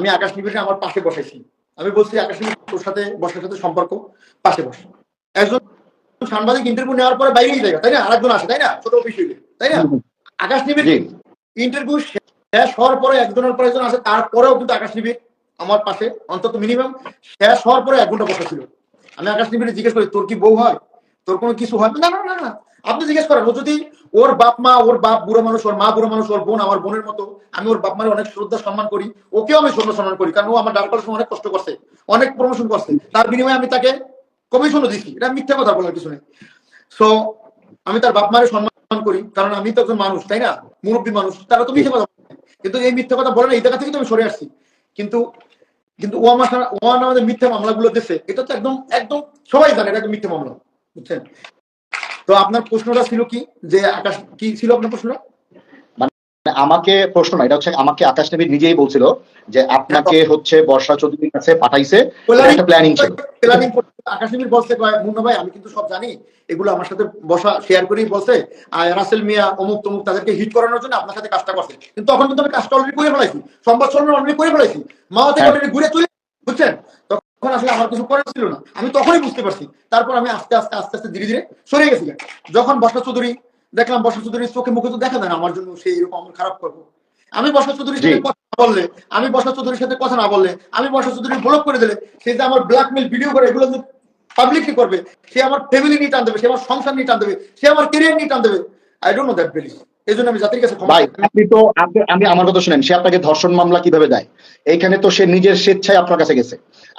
আমি আকাশ নিবিড়কে আমার পাশে বসাইছি। আমি বলছি আকাশ তোর সাথে বসার সাথে সম্পর্ক পাশে বস। একজন সাংবাদিক ইন্টারভিউ নেওয়ার পরে বাইরেই যায় তাই না? আরেকজন আসে তাই না? ছোট অফিস তাই না? আকাশ নিবিড় ইন্টারভিউ শেষ হওয়ার পরে একজনের পর একজন আসে তারপরেও কিন্তু আকাশ নিবিড় আমার পাশে অন্তত মিনিমাম শেষ হওয়ার পরে এক ঘণ্টা বসা ছিল আমি আকাশ নিবিড়ে জিজ্ঞেস করি তোর কি বউ হয়? তোর কোনো কিছু হয়? না না না না। আপনি জিজ্ঞেস করেন ও যদি ওর বাপ মা, ওর বাপ বুড়ো মানুষ, ওর মা বুড়ো মানুষ, ওর বোন, আমার বোনের মতো, আমি ওর বাপ মারে অনেক শ্রদ্ধা, সম্মান করি, ওকেও আমি শ্রদ্ধা সম্মান করি, কারণ ও আমার ডাল করার সময় অনেক কষ্ট করছে, অনেক প্রমোশন করছে। তার বিনিময়ে আমি তাকে কমিশনও দিচ্ছি এটা মিথ্যা কথা বলার কিছু নেই। সো আমি তার বাপ মারে সম্মান করি, কারণ আমি তো একজন মানুষ, তাই না? মুরব্বী মানুষ, তারা তো মিথ্যা কথা। কিন্তু এই মিথ্যা কথা বলে না, এই জায়গা থেকে তো আমি সরে আসছি। কিন্তু কিন্তু ও আমার ও আমাদের মিথ্যা মামলাগুলো দিচ্ছে এটা তো একদম একদম সবাই জানে, এটা একদম মিথ্যা মামলা, বুঝছেন? তো আপনার প্রশ্নটা ছিল কি? যে আকাশ কি ছিল আপনার প্রশ্নটা? মানে আমাকে প্রশ্ন না এটা হচ্ছে আমাকে আকাশ নবী নিজেই বলছিল যে আপনাকে হচ্ছে বর্ষা চৌধুরীর কাছে পাঠাইছে একটা প্ল্যানিং ছিল। প্ল্যানিং আকাশ নিবির বলছে মুন্না ভাই আমি কিন্তু সব জানি এগুলো আমার সাথে বসা শেয়ার করেই বলছে। আর রাসেল মিয়া অমুক তমুক তাদেরকে হিট করানোর জন্য আপনার সাথে কাজটা করছে। কিন্তু তখন কিন্তু আমি কাজটা অলরেডি করে ফেলাইছি সংবাদ সম্মেলন অলরেডি করে ফেলাইছি। মা থেকে হ্যাঁ। অলরেডি ঘুরে চলে বুঝছেন? তখন আসলে আমার কিছু করার ছিল না। আমি তখনই বুঝতে পারছি। তারপর আমি আস্তে আস্তে আস্তে আস্তে ধীরে ধীরে সরে গেছি যখন বর্ষা চৌধুরী দেখলাম বর্ষা চৌধুরীর চোখে মুখে তো দেখা যায় না আমার জন্য সেই এরকম আমার খারাপ করব। আমি বর্ষা চৌধুরীর সাথে কথা না বললে আমি বর্ষা চৌধুরীর সাথে কথা না বললে আমি বর্ষা চৌধুরী ব্লক করে দিলে সে যে আমার ব্ল্যাকমেল ভিডিও করে এগুলো পাবলিকলি করবে সে আমার ফ্যামিলি নিয়ে টান দেবে সে আমার সংসার নিয়ে টান দেবে সে আমার কেরিয়ার নিয়ে টান দেবে। I don't know that well এই জন্য আমি জাতির কাছে ভাই আপনি তো আমি আমার কথা শুনেন সে আপনাকে ধর্ষণ মামলা কীভাবে দেয়? এইখানে তো সে নিজের স্বেচ্ছায় আপনার কাছে গেছে।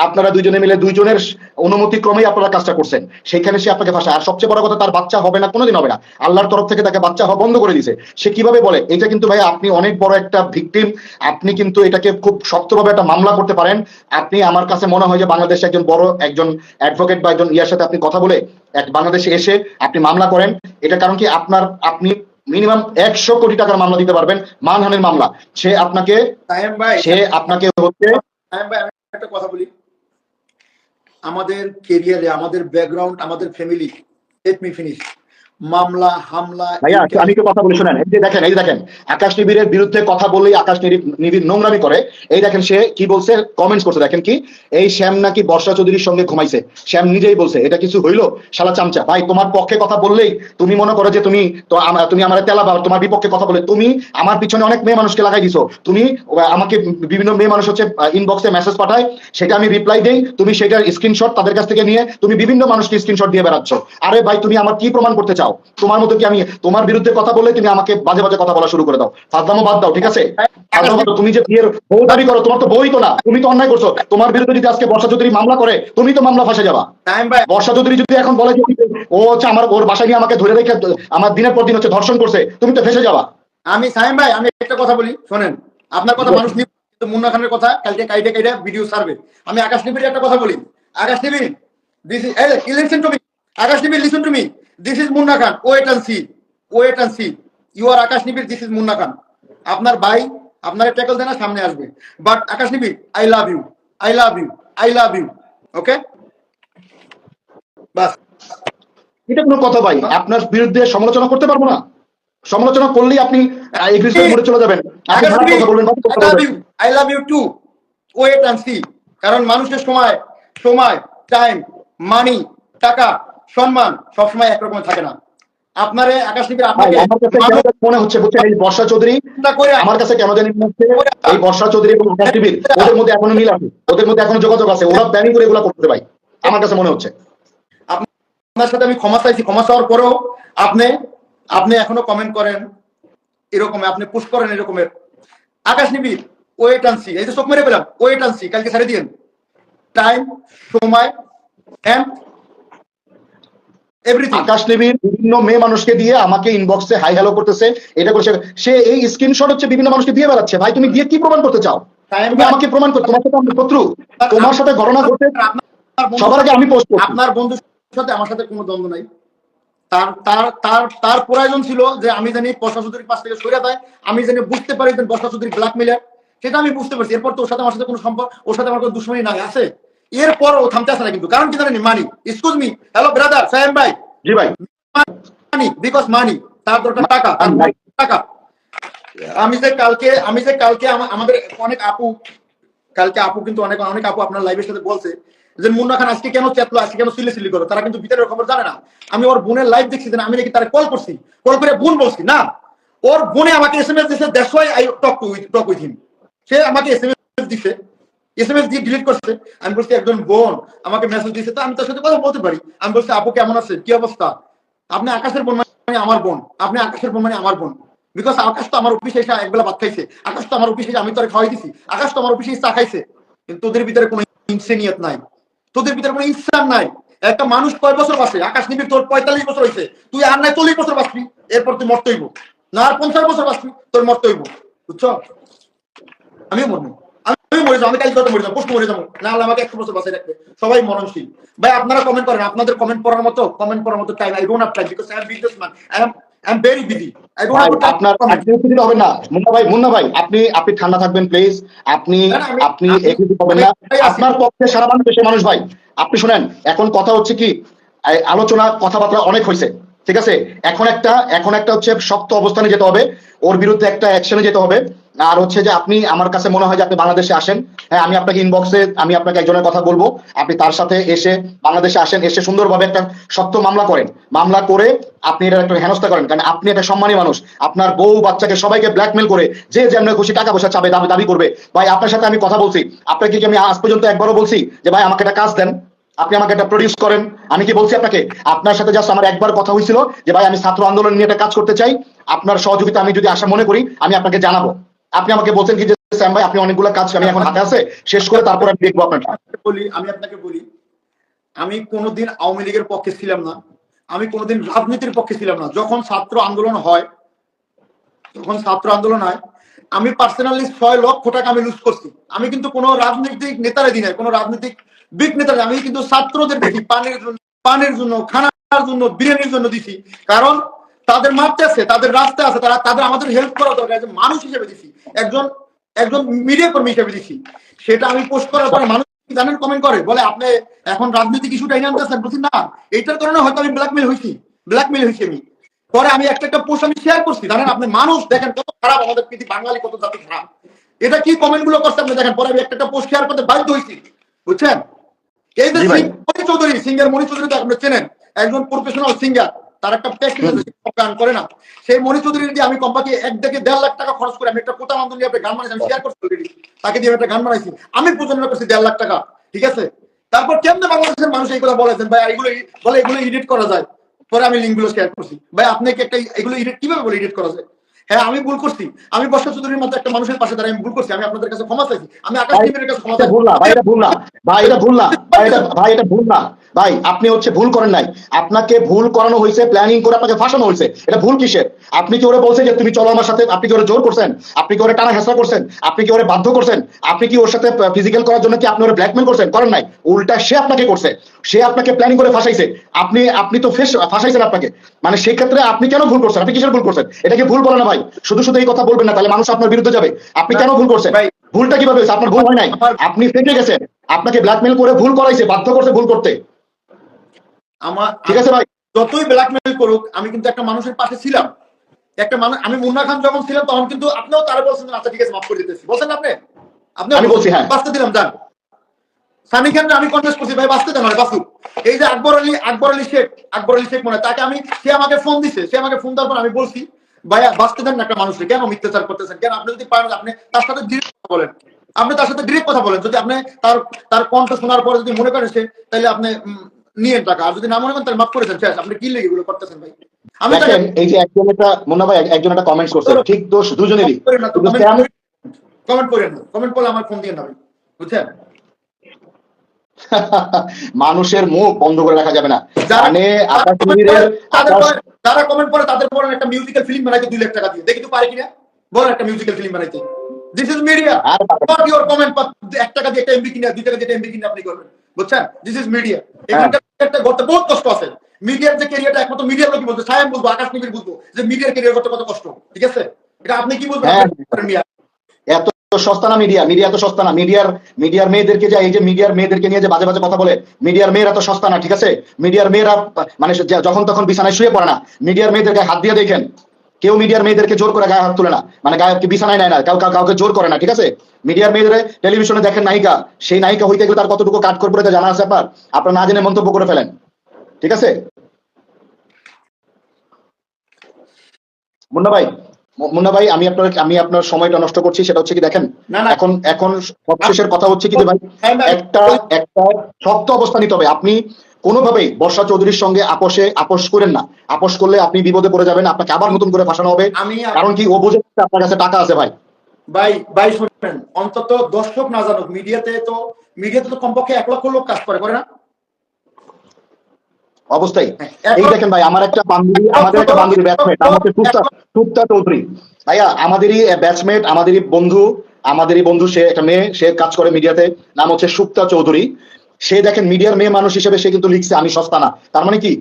আপনারা দুইজনে মিলে দুইজনের অনুমতি ক্রমেই আপনারা কাজটা করছেন। সেইখানে সে আপনাকে ভাষা আর সবচেয়ে বড় কথা তার বাচ্চা হবে না কোনোদিন হবে না। আল্লাহর তরফ থেকে তাকে বাচ্চা হওয়া বন্ধ করে দিছে সে কীভাবে বলে? এটা কিন্তু ভাই আপনি অনেক বড় একটা ভিকটিম আপনি কিন্তু এটাকে খুব শক্তভাবে একটা মামলা করতে পারেন। আপনি আমার কাছে মনে হয় যে বাংলাদেশে একজন বড় একজন অ্যাডভোকেট বা একজন ইয়ার সাথে আপনি কথা বলে এক বাংলাদেশে এসে আপনি মামলা করেন। এটা কারণ কি? আপনার আপনি মিনিমাম একশো কোটি টাকার মামলা দিতে পারবেন মানহানির মামলা। সে আপনাকে সে আপনাকে হচ্ছে একটা কথা বলি। আমাদের কেরিয়ারে আমাদের ব্যাকগ্রাউন্ড আমাদের ফ্যামিলি লেট মি ফিনিশ মামলা হামলা আমি একটু কথা বলে শোনেন। এই যে দেখেন এই দেখেন আকাশ নিবিড়ের বিরুদ্ধে কথা বললেই আকাশ নিবিড় নিবিড় নোংরামি করে। এই দেখেন সে কি বলছে? কমেন্টস করছে। দেখেন কি? এই শ্যাম নাকি বর্ষা চৌধুরীর সঙ্গে ঘুমাইছে। শ্যাম নিজেই বলছে এটা কিছু হইল? শালা চামচা। ভাই তোমার পক্ষে কথা বললেই তুমি মনে করো যে তুমি তো তুমি আমার তেলাবা তোমার বিপক্ষে কথা বলে। তুমি আমার পিছনে অনেক মেয়ে মানুষকে লাগাই দিছো। তুমি আমাকে বিভিন্ন মেয়ে মানুষ হচ্ছে ইনবক্সে মেসেজ পাঠায়। সেটা আমি রিপ্লাই দেই। তুমি সেটার স্ক্রিনশট তাদের কাছ থেকে নিয়ে তুমি বিভিন্ন মানুষকে স্ক্রিনশট দিয়ে বেড়াচ্ছ। আরে ভাই তুমি আমার কি প্রমাণ করতে চাও? তোমার মতো কি আমি তোমার বিরুদ্ধে কথা বলে তুমি আমাকে বাজে বাজে কথা বলা শুরু করে দাও। ফাজলামো বাদ দাও ঠিক আছে? তুমি যে বিয়ের বউ দাবি করো তোমার তো বই তো না। তুমি তো অন্যায় করছ। তোমার বিরুদ্ধে যদি আজকে বর্ষা চৌধুরী মামলা করে তুমি তো মামলা ফাঁসে যাবা। বর্ষা চৌধুরী যদি এখন বলে যে ও হচ্ছে আমার ওর বাসায় নিয়ে আমাকে ধরে রেখে আমার দিনের পর দিন হচ্ছে ধর্ষণ করছে তুমি তো ফেসে যাবা। আমি সাইম ভাই আমি একটা কথা বলি শোনেন। আপনার কথা মানুষ কিন্তু মুন্না খানের কথা কালকে কাইটে কাইটে ভিডিও সার্ভে আমি আকাশ নিবিড়ের একটা কথা বলি। Akash Nibir this listen to me Akash Nibir listen to me this is Munna Khan wait and see wait and see you are Akash Nibir this is Munna Khan আপনার ভাই আপনার ট্যাকল দেনা সামনে আসবে but Akash Nibir I love you I love you I love you okay বাস এটা কোনো কথা ভাই। আপনার বিরুদ্ধে সমালোচনা করতে পারব না। সমালোচনা করলেই আপনি এগ্রিসের মোড়ে চলে যাবেন। I love you too wait and see কারণ মানুষের সময় সময় টাইম মানি টাকা সম্মান সবসময় একরকম থাকে না। আপনারে আকাশ নিবিড় আপনাকে মনে হচ্ছে বুঝছেন এই বর্ষা চৌধুরী? আমার কাছে কেন জানি হচ্ছে এই বর্ষা চৌধুরী এবং আকাশ ওদের মধ্যে এখনও মিল আছে ওদের মধ্যে এখনও যোগাযোগ আছে ওরা প্ল্যানিং করে এগুলো করতে ভাই আমার কাছে মনে হচ্ছে। আপনার সাথে আমি ক্ষমা চাইছি ক্ষমা চাওয়ার পরেও আপনি আপনি এখনও কমেন্ট করেন এরকম আপনি পুশ করেন এরকমের। আকাশ নিবিড় ওয়েট অ্যান্ড সি এই যে চোখ মেরে পেলাম ওয়েট অ্যান্ড সি কালকে ছেড়ে দিন টাইম সময় এন্ড আকাশ বিভিন্ন মেয়ে মানুষকে দিয়ে আমাকে ইনবক্সে হাই হ্যালো করতেছে। এটা করছে। সে এই স্ক্রিনশট হচ্ছে বিভিন্ন মানুষকে দিয়ে বেড়াচ্ছে। ভাই তুমি দিয়ে কি প্রমাণ করতে চাও? তুমি আমাকে প্রমাণ করো তোমার সাথে আমি শত্রু। তোমার সাথে ঘটনা ঘটে সবার আগে আমি পোস্ট করছি। আপনার বন্ধুর সাথে আমার সাথে কোনো দ্বন্দ্ব নাই। তার তার তার তার প্রয়োজন ছিল যে আমি জানি বর্ষা চৌধুরীর পাশ থেকে সরে যায়। আমি জানি বুঝতে পারি যে বর্ষা চৌধুরী ব্ল্যাকমেলার সেটা আমি বুঝতে পারছি। এরপর তো ওর সাথে আমার সাথে কোনো সম্পর্ক ওর সাথে আমার কোনো দুশ্মনী নাই। আছে? এরপর ও থামতে আসে না কিন্তু। কারণ কি জানেন মানি এক্সকিউজ মি হ্যালো ব্রাদার সাহেব ভাই। জি ভাই। মানি বিকজ মানি তার দরকার টাকা. টাকা। আমি যে কালকে আমি যে কালকে আমাদের অনেক আপু কালকে আপু কিন্তু অনেক অনেক আপু আপনার লাইভের সাথে বলছে যে মুন্না খান আজকে কেন চেতলো আজকে কেন সিলে সিলি করো? তারা কিন্তু ভিতরের খবর জানে না। আমি ওর বোনের লাইভ দেখছি যে আমি নাকি তারা কল করছি। কল করে বোন বলছি না। ওর বোনে আমাকে এস এম এস দিচ্ছে that's why I talk with talk with him সে আমাকে এস এম এস দিচ্ছে এস এম এস দিয়ে ডিলিট করছে। আমি বলছি, একজন বোন আমাকে মেসেজ দিচ্ছে তো আমি তার সাথে কথা বলতে পারি। আমি বলছি, আপু, কেমন আছে? কি অবস্থা? আপনি আকাশের বোন মানে আমার বোন। আপনি আকাশের বোন মানে আমার বোন। বিকজ আকাশ তো আমার অফিসে এসে একবেলা ভাত খাইছে। আকাশ তো আমার অফিসে এসে আমি তোরে খাওয়াই দিছি। আকাশ তো আমার অফিসে চা খাইছে। কিন্তু তোদের ভিতরে কোনো ইনসেনিয়ত নাই। তোদের ভিতরে কোনো ইনসান নাই। একটা মানুষ কয় বছর বাঁচে? আকাশ নিবি তোর পঁয়তাল্লিশ বছর হয়েছে তুই আর নাই চল্লিশ বছর বাঁচবি। এরপর তুই মরতে হইব না আর পঞ্চাশ বছর বাঁচবি, তোর মরতে হইব বুঝছ? আমিও মরবো। মরে যাব আমি কালকে মরে যাব পোস্ট মরে যাব। না হলে আমাকে একশো বছর বাঁচাই রাখবে। সবাই মরণশীল। ভাই আপনারা কমেন্ট করেন আপনাদের কমেন্ট পড়ার মতো কমেন্ট পড়ার মতো time I don't have time because I am businessman I am I am very busy I don't ভাই হ্যাভ আপনার activity হবে না। মুন্না ভাই মুন্না ভাই আপনি আপনি ঠান্ডা থাকবেন প্লিজ আপনি আপনি আমি- হবেন না। আপনার পক্ষে সারা বাংলাদেশের মানুষ ভাই। আপনি শুনেন এখন কথা হচ্ছে কি আলোচনা কথাবার্তা অনেক হয়েছে। ঠিক আছে? এখন একটা এখন একটা হচ্ছে শক্ত অবস্থানে যেতে হবে। ওর বিরুদ্ধে একটা অ্যাকশনে যেতে হবে। আর হচ্ছে যে আপনি, আমার কাছে মনে হয় যে আপনি বাংলাদেশে আসেন। হ্যাঁ আমি আপনাকে ইনবক্সে আমি আপনাকে একজনের কথা বলব। আপনি তার সাথে এসে বাংলাদেশে আসেন, এসে সুন্দরভাবে একটা শক্ত মামলা করেন। মামলা করে আপনি এটা একটা হেনস্থা করেন। কারণ আপনি একটা সম্মানী মানুষ। আপনার বউ বাচ্চাকে সবাইকে ব্ল্যাকমেল করে যে যেমন খুশি টাকা পয়সা চাবে দাবি দাবি করবে। ভাই, আপনার সাথে আমি কথা বলছি। আপনাকে কি আমি আজ পর্যন্ত একবারও বলছি যে, ভাই, আমাকে একটা কাজ দেন। আপনি আমাকে একটা প্রডিউস করেন। আমি কি বলছি আপনাকে? আপনার সাথে জাস্ট আমার একবার কথা হয়েছিল যে, ভাই, আমি ছাত্র আন্দোলন নিয়ে একটা কাজ করতে চাই। আপনার সহযোগিতা আমি যদি আশা মনে করি, আমি আপনাকে জানাব। আপনি আমাকে বলছেন কি যে, স্যাম ভাই, আপনি অনেকগুলো কাজ আমি এখন হাতে আছে, শেষ করে তারপর আমি দেখব আপনার বলি, আমি আপনাকে বলি, আমি কোনোদিন আওয়ামী লীগের পক্ষে ছিলাম না। আমি কোনোদিন রাজনীতির পক্ষে ছিলাম না। যখন ছাত্র আন্দোলন হয়, যখন ছাত্র আন্দোলন হয়, আমি পার্সোনালি ছয় লক্ষ টাকা আমি লুজ করছি। আমি কিন্তু কোনো রাজনৈতিক নেতারা দিই নাই, কোনো রাজনৈতিক বিগ নেতারা আমি কিন্তু ছাত্রদের দেখি, পানির জন্য পানির জন্য, খানার জন্য, বিরিয়ানির জন্য দিছি। কারণ তাদের মারতে আছে, তাদের রাস্তা আছে, তারা, তাদের আমাদের হেল্প করা দরকার, একজন মানুষ হিসেবে দিছি, একজন একজন মিডিয়া কর্মী হিসেবে দিছি। সেটা আমি পোস্ট করার পরে মানুষ জানেন কমেন্ট করে, বলে, আপনি এখন রাজনৈতিক ইস্যুটা এনে আনতেছেন বলছি না? এইটার কারণে হয়তো আমি ব্ল্যাকমেল হয়েছি ব্ল্যাকমেল হয়েছি আমি। পরে আমি একটা একটা পোস্ট আমি শেয়ার করছি, জানেন, আপনি মানুষ, দেখেন কত খারাপ আমাদের পৃথিবী, বাঙালি কত জাতি খারাপ। এটা কি কমেন্টগুলো করছে আপনি দেখেন, পরে আমি একটা একটা পোস্ট শেয়ার করতে বাধ্য হয়েছি বুঝছেন? এই যে জি ভাই। সিং- মণি চৌধুরী সিঙ্গার মণি চৌধুরী তো আপনি চেনেন। একজন প্রফেশনাল সিঙ্গার তার একটা প্র্যাকটিস গান করে না। সেই মণি চৌধুরী দিয়ে আমি কম্পাকে এক থেকে দেড় লাখ টাকা খরচ করে আমি একটা গান বানাইছি আমি শেয়ার করছি already। তাকে দিয়ে আমি একটা গান বানাইছি। আমি প্রযোজনা করছি দেড় লাখ টাকা ঠিক আছে? তারপর কেমনে বাংলাদেশের মানুষ এইগুলো বলেছেন ভাই এগুলো বলে এগুলো এডিট করা যায়? পরে আমি লিঙ্কগুলো শেয়ার করছি। ভাই আপনাকে একটা এগুলো এডিট কীভাবে বলে এডিট করা যায়? হ্যাঁ আমি ভুল করছি। আমি বর্ষা চৌধুরীর মতো একটা মানুষের পাশে দাঁড়িয়ে আমি ভুল করছি আমি আপনাদের কাছে ক্ষমা চাইছি। আমি আকাশ টিমের কাছে ক্ষমা চাইছি ভুল না ভাই এটা ভুল না। ভাই এটা ভুল না। ভাই এটা ভাই এটা ভুল না। ভাই আপনি হচ্ছে ভুল করেন নাই। আপনাকে ভুল করানো হয়েছে প্ল্যানিং করে আপনাকে ফাঁসানো হয়েছে। এটা ভুল কিসের? আপনি কি ওরে বলছেন যে তুমি চলো আমার সাথে? আপনি কি ওরে জোর করছেন? আপনি কি ওরে টানা হেসা করছেন? আপনি কি ওরে বাধ্য করছেন? আপনি কি ওর সাথে ফিজিক্যাল করার জন্য কি আপনি ওরে ব্ল্যাকমেল করছেন? করেন নাই। উল্টা সে আপনাকে করছে। সে আপনাকে প্ল্যানিং করে ফাঁসাইছে। আপনি আপনি তো ফেস ফাঁসাইছেন আপনাকে। মানে সেই ক্ষেত্রে আপনি কেন ভুল করছেন? আপনি কিসের ভুল করছেন? এটা কি ভুল বলে না ভাই? শুধু শুধু এই কথা বলবেন না তাহলে মানুষ আপনার বিরুদ্ধে যাবে। আপনি কেন ভুল করছেন? ভুলটা কীভাবে হয়েছে? আপনার ভুল হয় নাই। আপনি ফেটে গেছেন। আপনাকে ব্ল্যাকমেল করে ভুল করাইছে বাধ্য করছে ভুল করতে। আমার ঠিক আছে ভাই? যতই ব্ল্যাকমেল করুক আমি কিন্তু একটা মানুষের পাশে ছিলাম। একটা মানুষ আমি মুন্না খান যখন ছিলাম তখন কিন্তু আপনিও তারা বলছেন আচ্ছা ঠিক আছে মাফ করে দিতেছি। বলছেন আপনি? আপনি আমি বলছি, হ্যাঁ। বাঁচতে দিলাম যান। সানি খানকে আমি কনভেন্স করছি ভাই বাঁচতে দেন বাসু এই যে আকবর আলী আকবর আলী শেখ আকবর আলী শেখ মনে তাকে আমি সে আমাকে ফোন দিছে সে আমাকে ফোন দেওয়ার পর আমি বলছি ভাইয়া বাঁচতে দেন না একটা মানুষকে। কেন মিথ্যাচার করতেছেন? কেন আপনি যদি পারেন আপনি তার সাথে ডিরেক্ট কথা বলেন? আপনি তার সাথে ডিরেক্ট কথা বলেন। যদি আপনি তার তার কণ্ঠ শোনার পরে যদি মনে করেন সে তাহলে আপনি নিয়েন টাকা। আর যদি না মনে করেন তাহলে মাফ করে দেন। শেষ। আপনি কি লেগে এগুলো করতেছেন ভাই? আমি এই যে একজন একটা মুন্না ভাই একজন একটা কমেন্টস করছে। ঠিক দোষ দুজনেরই। কমেন্ট করেন না। কমেন্ট করলে আমার ফোন দিয়ে না ভাই। বুঝছেন? মানুষের মুখ বন্ধ করে রাখা যাবে না। মানে আকাশ যারা কমেন্ট করে তাদের পরে একটা মিউজিক্যাল ফিল্ম বানাইতে দুই লাখ টাকা দিয়ে। দেখি তো পারে কিনা? বলেন একটা মিউজিক্যাল ফিল্ম বানাইতে। This is media not your comment এক টাকা দিয়ে একটা এমবি কিনে দুই টাকা দিয়ে এমবি কিনে আপনি করবেন। বুঝছেন? দিস ইজ মিডিয়া এখানকার একটা করতে বহুত কষ্ট আছে। মিডিয়ার যে ক্যারিয়ারটা একমাত্র মিডিয়ার লোকই বলতো সায়াম বুঝব আকাশ নিবির বুঝব যে মিডিয়ার ক্যারিয়ার করতে কত কষ্ট? ঠিক আছে? এটা আপনি কি বলবেন? হ্যাঁ। এত সস্তা না মিডিয়া? মিডিয়া এত সস্তা না। মিডিয়ার মিডিয়ার মেয়েদেরকে যে, এই যে মিডিয়ার মেয়েদেরকে নিয়ে যে বাজে বাজে কথা বলে, মিডিয়ার মেয়েরা তো সস্তা না, ঠিক আছে? মিডিয়ার মেয়েরা মানে যখন তখন বিছানায় শুয়ে পড়ে না। মিডিয়ার মেয়েদেরকে হাত দিয়ে দেখেন। কেউ মিডিয়ার মেয়েদেরকে জোর করে গায়ে হাত তুলে না। মানে গায়ে বিছানায় নেয় না। কাউ, কাউ- কাউকে জোর করে না, ঠিক আছে? মিডিয়ার মেয়েদের টেলিভিশনে দেখেন নায়িকা। সেই নায়িকা হইতে গেলে তার কতটুকু কাট করে জানা আছে আপনার? আপনার না জেনে মন্তব্য করে ফেলেন। ঠিক আছে? মুন্না ভাই মুন্না ভাই আমি আপনার আমি আপনার সময়টা নষ্ট করছি সেটা হচ্ছে কি দেখেন। এখন এখন সবশেষের কথা হচ্ছে কি ভাই হ্যাঁ, একটা একটা শক্ত অবস্থা নিতে হবে। আপনি কোনোভাবেই বর্ষা চৌধুরীর সঙ্গে আপোষে আপোষ করেন না। আপোষ করলে আপনি বিপদে পড়ে যাবেন আপনাকে আবার নতুন করে ফাঁসানো হবে। আমি কারণ কি ও বুঝে আপনার কাছে টাকা আছে ভাই। ভাই ভাই শুনেন অন্তত দর্শক না জানুক মিডিয়াতে তো মিডিয়াতে তো কমপক্ষে এক লক্ষ লোক কাজ করে করে না? অবস্থায়। হ্যাঁ, এই দেখেন ভাই আমার একটা বান্ধবী আমাদের একটা বান্ধবী ব্যাটসম্যান নাম হচ্ছে সুপ্তা সুপ্তা চৌধুরী। ভাইয়া আমাদেরই ব্যাটসম্যান আমাদেরই বন্ধু আমাদেরই বন্ধু সে একটা মেয়ে সে কাজ করে মিডিয়াতে নাম হচ্ছে সুপ্তা চৌধুরী। সে দেখেন মিডিয়ার মেয়ে মানুষ হিসেবে সে কিন্তু লিখছে, আমি সস্তা না। তার মানে কি?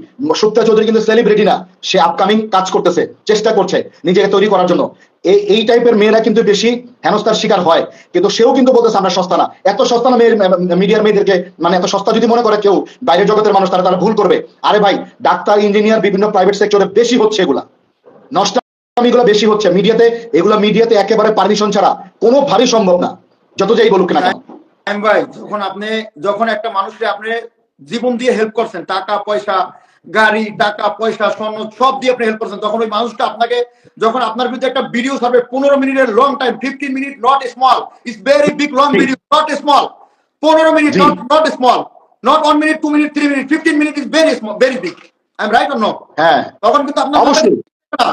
সুপ্তা চৌধুরী কিন্তু সেলিব্রিটি না। সে আপকামিং কাজ করতেছে, চেষ্টা করছে নিজেকে তৈরি করার জন্য। এই এই টাইপের মেয়েরা কিন্তু বেশি হেনস্থার শিকার হয়। কিন্তু সেও কিন্তু বলতেছে, আমরা সস্তা না। এত সস্তা না মেয়ের, মিডিয়ার মেয়েদেরকে মানে এত সস্তা যদি মনে করে কেউ, বাইরের জগতের মানুষ, তারা তারা ভুল করবে। আরে ভাই, ডাক্তার ইঞ্জিনিয়ার বিভিন্ন প্রাইভেট সেক্টরে বেশি হচ্ছে এগুলা। নষ্টামিগুলো বেশি হচ্ছে। মিডিয়াতে, এগুলো মিডিয়াতে একেবারে পারমিশন ছাড়া কোনো ভারী সম্ভব না। যত যাই বলুক না ভাই যখন আপনি যখন একটা মানুষকে আপনি জীবন দিয়ে হেল্প করছেন টাকা পয়সা গাড়ি টাকা পয়সা স্বর্ণ সব দিয়ে আপনি হেল্প করছেন তখন ওই মানুষটা আপনাকে যখন আপনার বিরুদ্ধে একটা ভিডিও পনেরো মিনিটের long time fifteen minute not small it's very big long video not small পনেরো minute not not small not one minute two minute three minute fifteen minute is very small very big I am right or no হ্যাঁ। তখন কিন্তু আপনার অবশ্যই।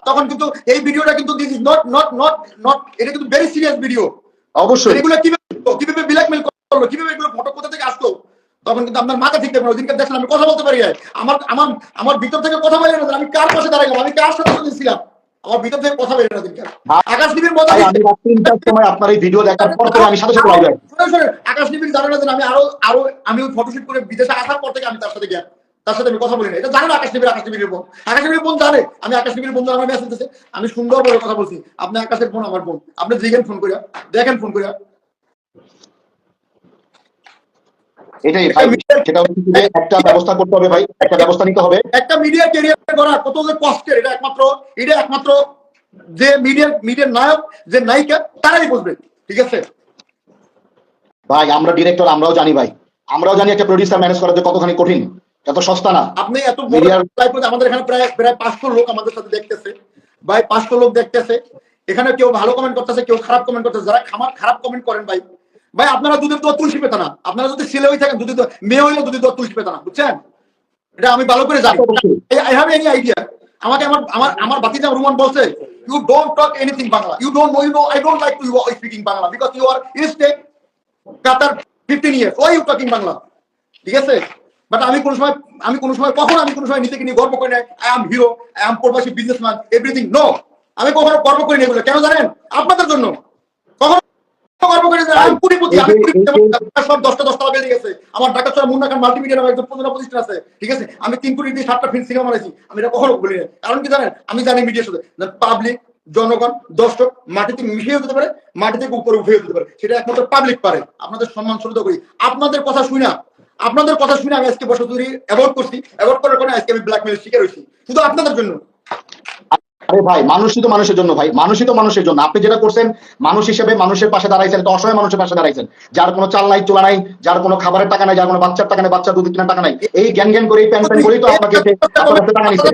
তখন কিন্তু এই ভিডিওটা কিন্তু this is not not not not এটা কিন্তু ভেরি সিরিয়াস ভিডিও অবশ্যই। এগুলো কীভাবে কীভাবে ব্ল্যাকমেল করল কীভাবে এগুলো ফটো কোথা থেকে আসলো? তখন কিন্তু আপনার মাথা ঠিক থাকবে আমি কথা বলতে পারি আমার আমার আমার ভিতর থেকে কথা বলে না আমি কার পাশে দাঁড়াইলাম? আমি কার সাথে ছিলাম আমার ভিতর থেকে কথা বেরিয়ে না আকাশ নিবির মজা আমি রাত তিনটার সময় আপনার এই ভিডিও দেখার পর থেকে আমি সাথে সাথে লাইভ শোনেন, শোনেন, আকাশ নিবির জানে না আমি আরও আরও আমি ওই ফটোশুট করে বিদেশে আসার পর থেকে আমি তার সাথে গিয়া তার সাথে আমি কথা বলি না এটা জানে না আকাশ নিবির আকাশ নিবির বোন। আকাশ নিবির বোন জানে আমি আকাশ নিবির বোন আমার মেসেজ দিতেছে আমি সুন্দর করে কথা বলছি। আপনি আকাশের বোন আমার বোন। আপনি দেখেন ফোন করিয়া দেখেন ফোন করিয়া। এটাই ভাই সেটা হচ্ছে যে একটা ব্যবস্থা করতে হবে ভাই একটা ব্যবস্থা নিতে হবে। একটা মিডিয়া ক্যারিয়ার করা কত যে কষ্টের এটা একমাত্র এটা একমাত্র যে মিডিয়ার মিডিয়ার নায়ক যে নায়িকা তারাই বুঝবে ঠিক আছে? ভাই আমরা ডিরেক্টর আমরাও জানি ভাই। আমরাও জানি একটা প্রডিউসার ম্যানেজ করা যে কতখানি কঠিন এত সস্তা না। আপনি এত আমাদের এখানে প্রায় প্রায় পাঁচশো লোক আমাদের সাথে দেখতেছে। ভাই পাঁচশো লোক দেখতেছে। এখানে কেউ ভালো কমেন্ট করতেছে কেউ খারাপ কমেন্ট করতেছে। যারা খামার খারাপ কমেন্ট করেন ভাই ভাই, আপনারা দুধের দোয়া তুলসী পেতা না। আপনারা যদি ছেলে হয়ে থাকেন দুধের মেয়ে হইলে দুধের দোয়া তুলসী পেতা না, বুঝছেন? এটা আমি ভালো করে জানি। আই হ্যাভ এনি আইডিয়া আমাকে আমার আমার আমার বাতিজা রুমান বলছে you don't talk anything Bangla you don't know you know I don't like to you speaking Bangla because you are instead Qatar fifteen years why you talking Bangla ঠিক আছে? But আমি কোন সময়, আমি কোন সময় কখনো, আমি কোন সময় নিজেকে নিয়ে গর্ব করি না I am hero I am probashi businessman everything no আমি কখনো গর্ব করি না এগুলো। কেন জানেন? আপনাদের জন্য। আমার সব দশটা দশটা বেড়ে গেছে। আমার ঢাকা চড়া মুন্না খান মাল্টিমিডিয়া নামে একজন প্রযোজনা প্রতিষ্ঠান আছে ঠিক আছে? আমি তিন কোটি দিয়ে সাতটা ফিল্ম সিনেমা বানাইছি আমি এটা কখনো বলি না কারণ কি জানেন? আমি জানি মিডিয়ার সাথে। পাবলিক জনগণ দর্শক মাটিতে মিশিয়ে যেতে পারে মাটি থেকে উপরে উঠে যেতে পারে। সেটা একমাত্র পাবলিক পারে। আপনাদের সম্মান শ্রদ্ধা করি। আপনাদের কথা শুনে না, আপনাদের কথা শুনে আমি আজকে ধরে অ্যাভয়েড করছি। অ্যাভয়েড করার কারণে আজকে আমি ব্ল্যাকমেল শিকার হয়েছি। শুধু আপনাদের জন্য। আরে ভাই মানুষই তো মানুষের জন্য ভাই মানুষই তো মানুষের জন্য। আপনি যেটা করছেন মানুষ হিসেবে মানুষের পাশে দাঁড়াইছেন তো অসহায় মানুষের পাশে দাঁড়াইছেন। যার কোনো চাল নাই চোলা নাই যার কোনো খাবারের টাকা নাই যার কোনো বাচ্চার টাকা নাই বাচ্চা দুধ কেনার টাকা নাই এই জ্ঞান জ্ঞান করে প্যান প্যান করেই তো আপনাকে টাকা নিচ্ছে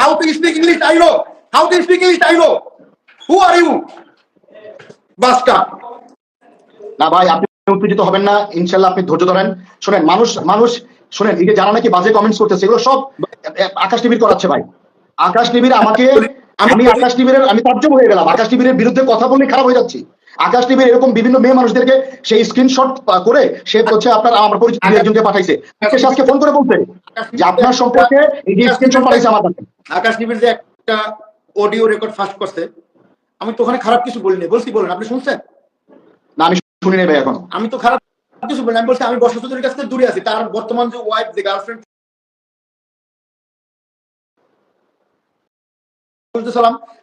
how to speak English I know how to speak English I know who are you বাস্টা না ভাই আপনি উত্তেজিত হবেন না ইনশাল্লাহ আপনি ধৈর্য ধরেন। শোনেন মানুষ মানুষ শোনেন এই যে যারা নাকি বাজে কমেন্টস করতেছে এগুলো সব আকাশ টিভির করাচ্ছে ভাই। আকাশ টিভির আমাকে আমি আকাশ টিভির আমি তাজ্জব হয়ে গেলাম। আকাশ টিভির বিরুদ্ধে কথা বলে খারাপ হয়ে যাচ্ছি। আকাশ টিভির এরকম বিভিন্ন মেয়ে মানুষদেরকে সেই স্ক্রিনশট করে সে হচ্ছে আপনার আমার পরিচিত একজনকে পাঠাইছে। সে আজকে ফোন করে বলছে যে আপনার সম্পর্কে এই যে স্ক্রিনশট পাঠাইছে আমার কাছে। আকাশ টিভির যে একটা অডিও রেকর্ড ফাস্ট করছে আমি তো ওখানে খারাপ কিছু বলিনি। বলছি বলেন আপনি শুনছেন? না আমি শুনি নেই ভাই এখনও। আমি তো খারাপ কিছু বলিনি। আমি বলছি আমি বর্ষা চৌধুরীর কাছ থেকে দূরে আছি। তার বর্তমান যে ওয়াইফ যে গার্লফ্রেন্ড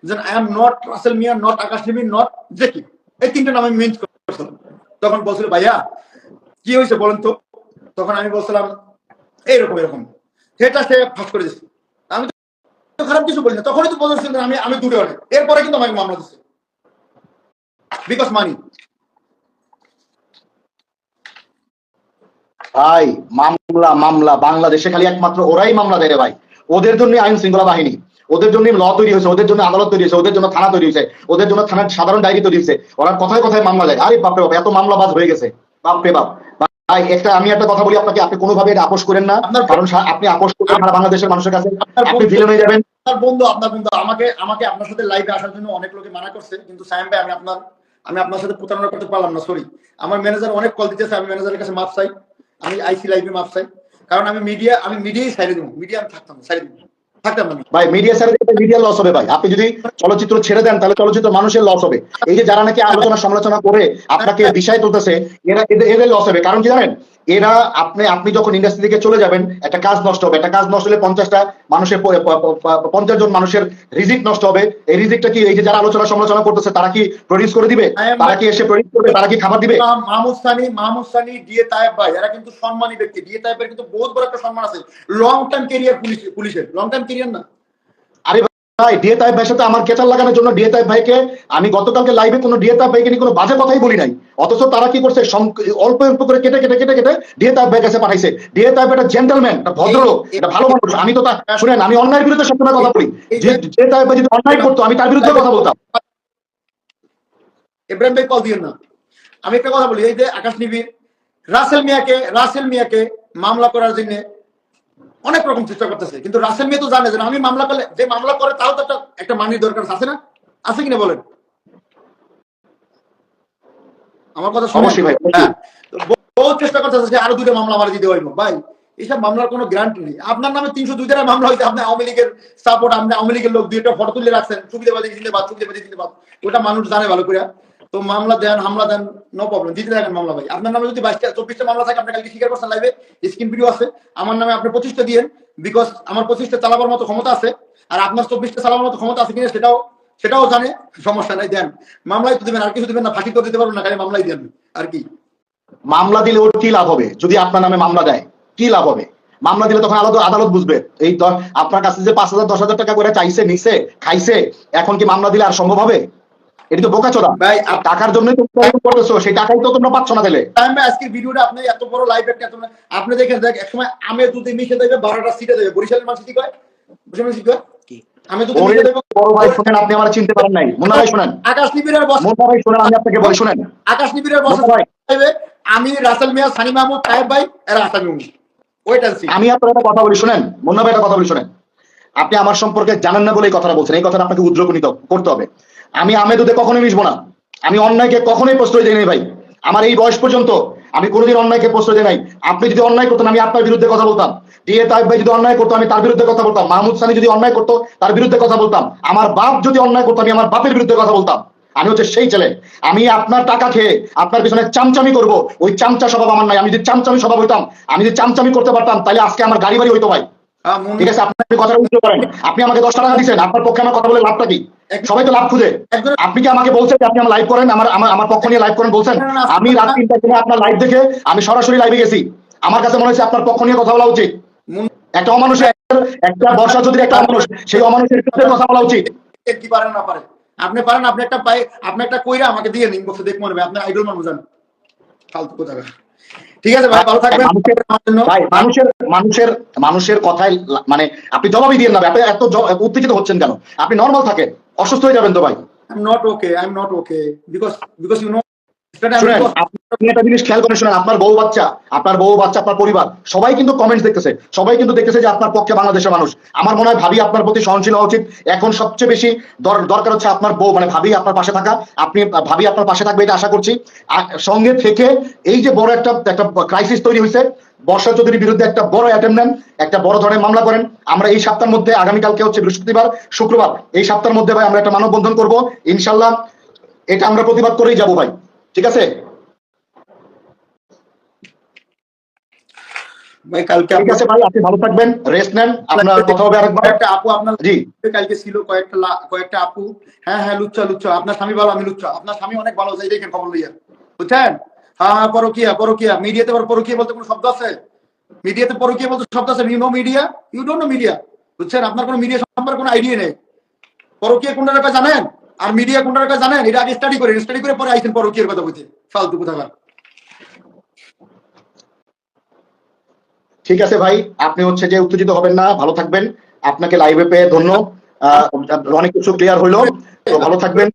যে I am not Rasel Mia not Akash not Jacky এই তিনটা নাম আমি তখন বলছিল, ভাইয়া, কি হয়েছে বলেন তো? তখন আমি বলছিলাম, এইরকম, এরকম। সেটা সে ফাঁস করে দিচ্ছে আমি তো খারাপ কিছু বলি না তখনই তো আমি আমি দূরে অনেক। এরপরে কিন্তু আমাকে মামলা দিচ্ছে বিকজ মানি ভাই, মামলা মামলা। বাংলাদেশে খালি একমাত্র ওরাই মামলা দেয় ভাই। ওদের জন্য আইন শৃঙ্খলা বাহিনী। ওদের জন্য ল তৈরি হয়েছে ওদের জন্য আদালত তৈরি হয়েছে ওদের জন্য থানা তৈরি হয়েছে ওদের জন্য থানার সাধারণ ডায়েরি তৈরি হয়েছে। ওরা কথায় কথায় মামলা দেয়। আরে বাপরে বাপ এত মামলা বাজ হয়ে গেছে। বাপরে বাপ। ভাই একটা আমি একটা কথা বলি আপনাকে আপনি কোনোভাবে এটা আপোষ করেন না। আপনার- কারণ আপনি আপোষ করলে সারা বাংলাদেশের মানুষের কাছে। আপনি বন্ধু- ভিলেন হয়ে যাবেন। আপনার বন্ধু আপনার বন্ধু আমাকে আমাকে আপনার সাথে লাইভে আসার জন্য অনেক লোকে মানা করছে কিন্তু সাইম ভাই আমি আপনার আমি আপনার সাথে প্রতারণা করতে পারলাম না সরি আমার ম্যানেজার অনেক কল দিতেছে আমি ম্যানেজারের কাছে মাপ চাই। আমি আইসি লাইভে মাপ চাই। কারণ আমি মিডিয়া আমি মিডিয়াই সাইডে দিব মিডিয়া আমি থাকতাম সাইডে দিব। ভাই মিডিয়া স্যার মিডিয়া লস হবে ভাই। আপনি যদি চলচ্চিত্র ছেড়ে দেন, তাহলে চলচ্চিত্র মানুষের লস হবে। এই যে যারা নাকি আলোচনা সমালোচনা করে আপনাকে বিষয় তুলতেছে, এরা এদের লস হবে। কারণ কি জানেন? এরা আপনি আপনি যখন ইন্ডাস্ট্রি থেকে চলে যাবেন একটা কাজ নষ্ট হবে। একটা কাজ নষ্ট হলে পঞ্চাশটা মানুষের পঞ্চাশ জন মানুষের রিজিক নষ্ট হবে। এই রিজিকটা কি এই যে যারা আলোচনা সমালোচনা করতেছে তারা কি প্রডিউস করে দিবে? তারা কি এসে প্রডিউস করবে? তারা কি খাবার দিবে? মাহ- মাহমুদ সানি মাহমুদ সানি ডিএ তায়েব ভাই এরা কিন্তু সম্মানী ব্যক্তি। ডিএ তায়েবের কিন্তু বহুত বড় একটা সম্মান আছে। লং টাইম কেরিয়ার পুলিশ পুলিশের। লং টার্ম কেরিয়ার না। ভাই ডিএ ভাইয়ের সাথে আমার কেচার লাগানোর জন্য ডিএ ভাইকে আমি গতকালকে লাইভে কোনো ডিএ ভাইকে নিয়ে কোনো বাজে কথাই বলি নাই। অথচ তারা কি করছে? অল্প অল্প করে কেটে কেটে কেটে কেটে ডিএ ভাই কাছে পাঠাইছে। ডিএ একটা জেন্টলম্যান একটা ভদ্রলোক ভালো মানুষ। আমি তো তা শুনেন আমি অন্যায়ের বিরুদ্ধে সবসময় কথা বলি। যে ডিএ ভাই যদি অন্যায় করতো আমি তার বিরুদ্ধে কথা বলতাম। ইব্রাহিম ভাই কল দিয়েন না। আমি একটা কথা বলি এই যে আকাশ নিবিড় রাসেল মিয়াকে রাসেল মিয়াকে মামলা করার জন্য অনেক রকম চেষ্টা করতেছে কিন্তু রাসেল মিয়া তো জানে যে আমি মামলা করলে যে মামলা করে তাও তো একটা একটা মানির দরকার আছে না? আছে কিনা বলেন? আমার কথা অবশ্যই ভাই, হ্যাঁ। বহুত চেষ্টা করতেছে যে আরও দুইটা মামলা আমার দিতে হইব। ভাই এইসব মামলার কোনো গ্যারান্টি নেই। আপনার নামে তিনশো দুই টাকা মামলা হয়েছে আপনি আওয়ামী লীগের সাপোর্ট আপনি আওয়ামী লীগের লোক দুইটা ফটো তুলে রাখছেন। সুবিধাবাদী জিন্দাবাদ সুবিধাবাদী জিন্দাবাদ। ওটা মানুষ জানে ভালো করে তো মামলা দেন, হামলা দেন নো প্রবলেম দিতে থাকেন মামলা ভাই। আপনার নামে যদি বাইশটা চব্বিশটা মামলা থাকে আপনি কালকে স্বীকার করছেন লাইভে স্ক্রিন ভিডিও আছে। আমার নামে আপনি পঁচিশটা দিয়েন বিকজ আমার পঁচিশটা চালাবার মতো ক্ষমতা আছে, আর আপনার চব্বিশটা চালাবার মতো ক্ষমতা আছে কিনা সেটাও সেটাও জানে, সমস্যা নাই, দেন। মামলাই তো দিবেন, আর কিছু দিবেন না, ফাঁসি তো দিতে পারবেন না, খালি মামলাই দেন, আর কি। মামলা দিলে ওর কি লাভ হবে? যদি আপনার নামে মামলা দেয়, কি লাভ হবে? মামলা দিলে তখন আলাদা আদালত বুঝবে, এই আপনার কাছে যে পাঁচ হাজার, দশ হাজার টাকা করে চাইছে, নিছে, খাইছে, এখন কি মামলা দিলে আর সম্ভব হবে? এটা তো বোকা চোদা। ভাই আপ- টাকার জন্যই তো করতেছো সেই টাকাই তো তোমরা পাচ্ছ না তাহলে। টাইম আজকের ভিডিওটা আপনি এত বড় লাইভ একটা তোমরা আপনি দেখেন দেখ একসময় আমের দুধে মিশে দেবে বারোটা সিটে দেবে। বরিশালের মানুষ কি কয়? বরিশালের মানুষ কি কয়? আমি দুধে ওরে মিশে দেবে। বড় ভাই শুনেন আপনি আমার চিনতে পারেন নাই। মুন্না ভাই শুনেন। আকাশ নিবিড়ের বস মুন্না ভাই শুনেন আমি আপনাকে বলি শুনেন। আকাশ নিবিড়ের বস আমি রাসেল মিয়া সানি মাহমুদ তায়েব ভাই এরা আসামি উনি। ওইটা সি আমি আপনার একটা কথা বলি শুনেন। মুন্না ভাই একটা কথা বলি শুনেন। আপনি আমার সম্পর্কে জানেন না বলে এই কথাটা বলছেন। এই কথাটা আপনাকে উদ্রকনিত করতে হবে। আমি আমেদুদে কখনোই মিশবো না। আমি অন্যায়কে কখনোই প্রশ্রয় দিই নাই ভাই। আমার এই বয়স পর্যন্ত আমি কোনোদিন অন্যায়কে প্রশ্রয় দিই নাই। আপনি যদি অন্যায় করতেন আমি আপনার বিরুদ্ধে কথা বলতাম। ডিএ তাইব ভাই যদি অন্যায় করতো আমি তার বিরুদ্ধে কথা বলতাম। মাহমুদ সানি যদি অন্যায় করতো তার বিরুদ্ধে কথা বলতাম। আমার বাপ যদি অন্যায় করতো আমি আমার বাপের বিরুদ্ধে কথা বলতাম। আমি হচ্ছে সেই ছেলে। আমি আপনার টাকা খেয়ে আপনার পিছনে চামচামি করব। ওই চামচা স্বভাব আমার নাই। আমি যদি চামচামি স্বভাব হইতাম আমি যদি চামচামি করতে পারতাম তাহলে আজকে আমার গাড়ি বাড়ি হইতো ভাই। ঠিক আছে আপনি কথা উত্তর করেন। আপনি আমাকে দশ টাকা দিচ্ছেন আপনার পক্ষে আমার কথা বলে লাভটা কি? সবাই তো লাভ খুঁজে। আপনি কি আমাকে বলছেন যে আপনি আমার লাইভ করেন? আমার আমার পক্ষ নিয়ে লাইভ করেন বলছেন? আমি রাত তিনটার সময় আপনার লাইভ দেখে আমি সরাসরি লাইভে গেছি। আমার কাছে মনে হচ্ছে আপনার পক্ষ নিয়ে কথা বলা উচিত। একটা অমানুষের একটা বর্ষা যদি একটা অমানুষ সেই অমানুষের বিরুদ্ধে কথা বলা উচিত। কি পারেন না পারে আপনি পারেন আপনি একটা পাই আপনি একটা কইরা আমাকে দিয়ে নিন বক্সে দেখ মনে আপনি আইডল মানুষ জানেন ফালতু কথা। ঠিক আছে ভাই ভালো থাকবেন। মানুষের- ভাই মানুষের মানুষের মানুষের কথায় মানে আপনি জবাবই দিয়ে না। আপনি এত উত্তেজিত হচ্ছেন কেন? আপনি নর্মাল থাকেন। অসুস্থ হয়ে যাবেন তো ভাই? Because you know. শুনেন আপনি একটা জিনিস খেয়াল করে শুনেন আপনার বউ বাচ্চা আপনার বউ বাচ্চা আপনার পরিবার সবাই কিন্তু কমেন্টস দেখতেছে সবাই কিন্তু দেখতেছে যে আপনার পক্ষে বাংলাদেশের মানুষ। আমার মনে হয় ভাবি আপনার প্রতি সহনশীল হওয়া উচিত। এখন সবচেয়ে বেশি দর- দরকার হচ্ছে আপনার বউ মানে ভাবি আপনার পাশে থাকা আপনি ভাবি আপনার পাশে থাকবে এটা আশা করছি। সঙ্গে থেকে এই যে বড় একটা একটা ক্রাইসিস তৈরি হয়েছে বর্ষা চৌধুরীর বিরুদ্ধে একটা বড় অ্যাটেম্প নেন একটা বড় ধরনের মামলা করেন। আমরা এই সপ্তাহের মধ্যে আগামীকালকে হচ্ছে বৃহস্পতিবার শুক্রবার এই সপ্তাহের মধ্যে ভাই আমরা একটা মানববন্ধন করব। ইনশাল্লাহ এটা আমরা প্রতিবাদ করেই যাব ভাই। ঠিক আছে? ভাই কালকে ঠিক আছে ভাই আপনি ভালো থাকবেন রেস্ট নেন। আপনার কথা হবে আরেকবার। একটা আপু আপনার জি। কালকে ছিল কয়েকটা কয়েকটা আপু। হ্যাঁ হ্যাঁ লুচ্চা লুচ্চা। আপনার স্বামী ভালো আমি লুচ্চা। আপনার স্বামী অনেক ভালো যাই দেখেন খবর লইয়া। বুঝছেন? হ্যাঁ হ্যাঁ পরকিয়া পরকিয়া। মিডিয়াতে পরকিয়া বলতে কোনো শব্দ আছে? মিডিয়াতে পরকিয়া বলতে শব্দ আছে? You know media you don't know media বুঝছেন? আপনার কোনো মিডিয়া সম্পর্কে কোনো আইডিয়া নেই। পরকীয় জানেন? আর মিডিয়া কোনটার জানেন? এটা আগে স্টাডি করেন। স্টাডি করে পরে আইছেন পরকীয়ের কথা বলতে ফালতু কোথাকার ঠিক আছে ভাই, আপনি হচ্ছে যে উত্তেজিত হবেন না, ভালো থাকবেন। আপনাকে লাইভে পেয়ে ধন্য। অনেক কিছু ক্লিয়ার হইল। তো ভালো থাকবেন।